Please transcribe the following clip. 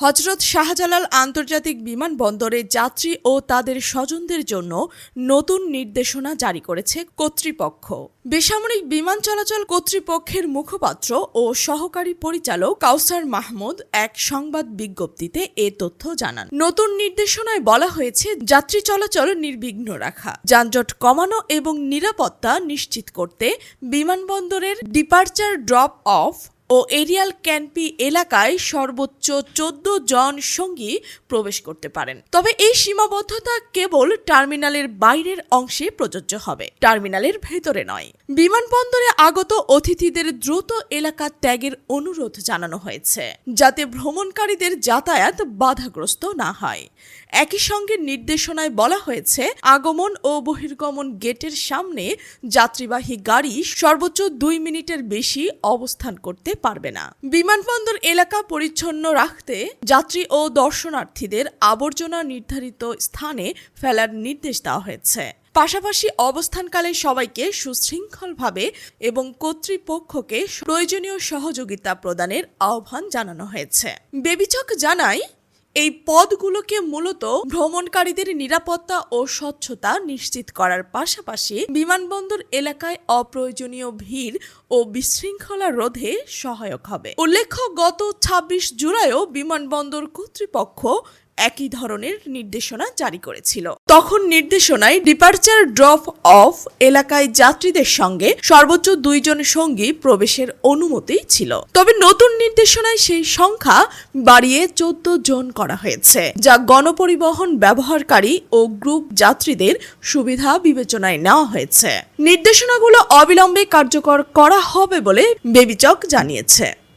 হজরত শাহজালাল আন্তর্জাতিক বিমানবন্দরে যাত্রী ও তাদের স্বজনদের জন্য নতুন নির্দেশনা জারি করেছে কর্তৃপক্ষ। বেসামরিক বিমান চলাচল কর্তৃপক্ষের মুখপাত্র ও সহকারী পরিচালক কাউসার মাহমুদ এক সংবাদ বিজ্ঞপ্তিতে এ তথ্য জানান। নতুন নির্দেশনায় বলা হয়েছে, যাত্রী চলাচল নির্বিঘ্ন রাখা, যানজট কমানো এবং নিরাপত্তা নিশ্চিত করতে বিমানবন্দরের ডিপার্চার ড্রপ অফ ও এরিয়াল ক্যানপি এলাকায় সর্বোচ্চ চোদ্দ জন সঙ্গী প্রবেশ করতে পারেন। তবে এই সীমাবদ্ধতা কেবল টার্মিনালের বাইরের অংশে প্রযোজ্য হবে, টার্মিনালের ভেতরে নয়। বিমানবন্দরে আগত অতিথিদের দ্রুত এলাকা ত্যাগের অনুরোধ জানানো হয়েছে, যাতে ভ্রমণকারীদের যাতায়াত বাধাগ্রস্ত না হয়। একই সঙ্গে নির্দেশনায় বলা হয়েছে, আগমন ও বহির্গমন গেটের সামনে যাত্রীবাহী গাড়ি সর্বোচ্চ দুই মিনিটের বেশি অবস্থান করতে পারবে না। বিমানবন্দর এলাকা পরিচ্ছন্ন রাখতে যাত্রী ও দর্শনার্থীদের আবর্জনা নির্ধারিত স্থানে ফেলার নির্দেশ দেওয়া হয়েছে। পাশাপাশি অবস্থানকালে সবাইকে সুশৃঙ্খলভাবে এবং কর্তৃপক্ষকে প্রয়োজনীয় সহযোগিতা প্রদানের আহ্বান জানানো হয়েছে। বেবিচক জানায় এই পদগুলোকে মূলত ভ্রমণকারীদের নিরাপত্তা ও স্বচ্ছতা নিশ্চিত করার পাশাপাশি বিমানবন্দর এলাকায় অপ্রয়োজনীয় ভিড় ও বিশৃঙ্খলা রোধে সহায়ক হবে। উল্লেখ্য, গত ২৬ জুলাইও বিমানবন্দর কর্তৃপক্ষ একই ধরনের নির্দেশনা জারি করেছিল। তখন নির্দেশনায় ডিপার্চার ড্রপ অফ এলাকায় যাত্রীদের সঙ্গে সর্বোচ্চ দুইজন সঙ্গী প্রবেশের অনুমতি ছিল। তবে নতুন নির্দেশনায় সেই সংখ্যা বাড়িয়ে চোদ্দ জন করা হয়েছে, যা গণপরিবহন ব্যবহারকারী ও গ্রুপ যাত্রীদের সুবিধা বিবেচনায় নেওয়া হয়েছে। নির্দেশনাগুলো অবিলম্বে কার্যকর করা হবে বলে বেবিচক জানিয়েছে।